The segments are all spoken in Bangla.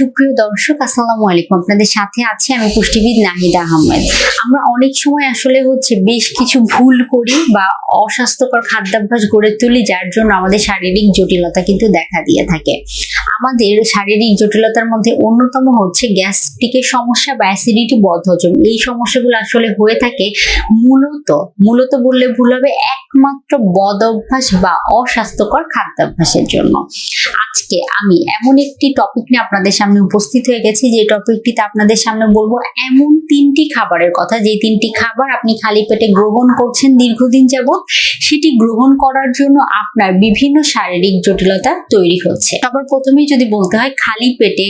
সুপ্রিয় দর্শক, আসসালামু আলাইকুম। আপনাদের সাথে আছি আমি পুষ্টিবিদ নাহিদা আহমেদ। আমরা অনেক সময় আসলে হচ্ছে বেশ কিছু ভুল করি বা অস্বাস্থ্যকর খাদ্যাভ্যাস গড়ে তুলি, যার জন্য আমাদের শারীরিক জটিলতা কিন্তু দেখা দিয়ে থাকে। আমাদের শারীরিক জটিলতার মধ্যে অন্যতম হচ্ছে গ্যাস্ট্রিকের সমস্যা বা অ্যাসিডিটি বদহজম এই সমস্যাগুলো আসলে হয়ে থাকে মূলত মূলত বললে ভুল হবে একমাত্র বদ অভ্যাস বা অস্বাস্থ্যকর খাদ্যাভ্যাসের জন্য। আজকে আমি এমন একটি টপিক নিয়ে আপনাদের সামনে উপস্থিত হয়ে গেছি, যে টপিকটিতে আপনাদের সামনে বলব এমন তিনটি খাবারের কথা। যে তিনটি খাবার আপনি খালি পেটে গ্রহণ করছেন দীর্ঘদিন যাবত সেটি গ্রহণ করার জন্য আপনার বিভিন্ন শারীরিক জটিলতা তৈরি হচ্ছে। সবার প্রথমেই যদি বলতে হয়, খালি পেটে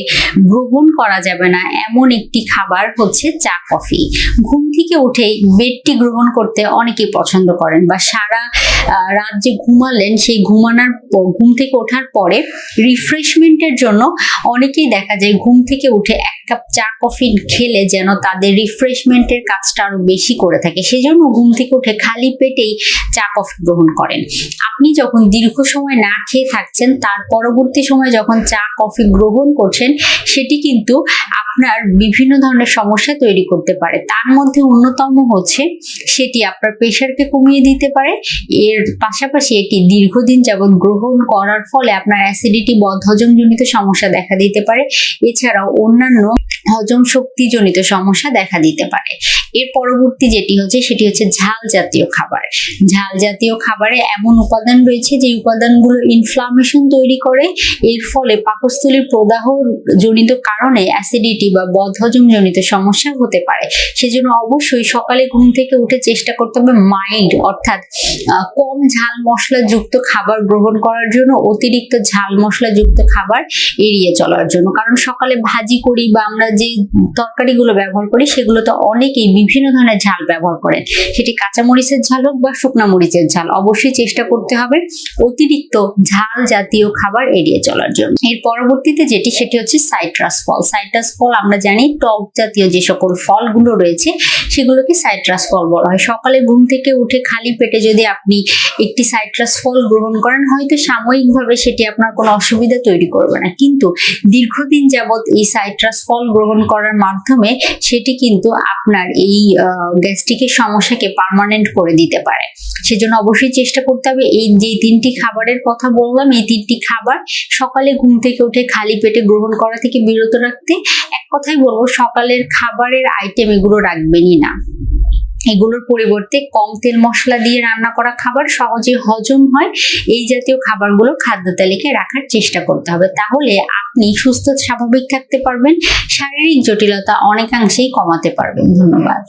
গ্রহণ করা যাবে না, এমন একটি খাবার হচ্ছে চা কফি। ঘুম থেকে উঠেই বেডটি গ্রহণ করতে অনেকেই পছন্দ করেন বা সারা আহ, রাত যে ঘুমালেন সেই ঘুমানোর ঘুম থেকে ওঠার পরে রিফ্রেশমেন্টের জন্য অনেকেই দেখা যায় ঘুম থেকে উঠে এক কাপ চা কফি খেলে যেন তাদের রিফ্রেশমেন্টের কাজটা আরও বেশি করে থাকে। সেজন্য ঘুম থেকে উঠে খালি পেটেই চা কফি গ্রহণ করেন। আপনি যখন দীর্ঘ সময় না খেয়ে থাকছেন তার পরবর্তী সময় যখন চা কফি গ্রহণ করছেন সেটি কিন্তু আপনার বিভিন্ন ধরনের সমস্যা তৈরি করতে পারে। তার মধ্যে অন্যতম হচ্ছে সেটি আপনার প্রেশারকে কমিয়ে দিতে পারে এর পাশাপাশি এটি দীর্ঘদিন যাবৎ গ্রহণ করার ফলে আপনার অ্যাসিডিটি বদহজমজনিত সমস্যা দেখা দিতে পারে। এছাড়াও অন্যান্য হজম শক্তিজনিত সমস্যা দেখা দিতে পারে। এর পরবর্তী যেটি হচ্ছে, সেটি হচ্ছে ঝাল জাতীয় খাবার। ঝাল জাতীয় খাবারে এমন উপাদান রয়েছে যে উপাদানগুলো ইনফ্লামেশন তৈরি করে। এর ফলে পাকস্থলীর প্রদাহ জনিত কারণে অ্যাসিডিটি বা বদহজম জনিত সমস্যা হতে পারে। সেজন্য অবশ্যই সকালে ঘুম থেকে উঠে চেষ্টা করতে হবে মাইল্ড অর্থাৎ কম ঝাল মশলা যুক্ত খাবার গ্রহণ করার জন্য অতিরিক্ত ঝাল মশলা যুক্ত খাবার এড়িয়ে চলার জন্য। কারণ সকালে ভাজি করি বা আমরা যে তরকারিগুলো ব্যবহার করি সেগুলো তো অনেকেই বিভিন্ন ধরনের ঝাল ব্যবহার করেন। সেটি কাঁচা মরিচের ঝাল হোক বা শুকনা মরিচের ঝাল, অবশ্যই চেষ্টা করতে হবে অতিরিক্ত ঝাল জাতীয় খাবার এড়িয়ে চলার জন্য। এর পরবর্তীতে যেটি, সেটি হচ্ছে সাইট্রাস ফল। সাইট্রাস ফল আমরা জানি টক জাতীয় যে সকল ফলগুলো রয়েছে সেগুলোকে সাইট্রাস ফল বলা হয়। সকালে ঘুম থেকে উঠে খালি পেটে যদি আপনি একটি সাইট্রাস ফল গ্রহণ করেন, হয়তো সাময়িকভাবে সেটি আপনার কোনো অসুবিধা তৈরি করবে না। কিন্তু দীর্ঘদিন যাবৎ এই সাইট্রাস ফল গ্রহণ করার মাধ্যমে সেটি কিন্তু আপনার এই গ্যাস্ট্রিকের সমস্যাকে পার্মানেন্ট করে দিতে পারে। সেজন্য অবশ্যই চেষ্টা করতে হবে এই যে তিনটি খাবারের কথা বললাম, এই তিনটি খাবার সকালে ঘুম থেকে উঠে খালি পেটে গ্রহণ করা থেকে বিরত রাখতে। কথাই বলব, সকালের খাবারের আইটেম এগুলো রাখবেনই না। এগুলোর পরিবর্তে কম তেল মশলা দিয়ে রান্না করা খাবার সহজে হজম হয়। এই জাতীয় খাবারগুলো খাদ্য তালিকায় রাখার চেষ্টা করতে হবে। তাহলে আপনি সুস্থ স্বাভাবিক থাকতে পারবেন, শারীরিক জটিলতা অনেকাংশেই কমাতে পারবেন। ধন্যবাদ।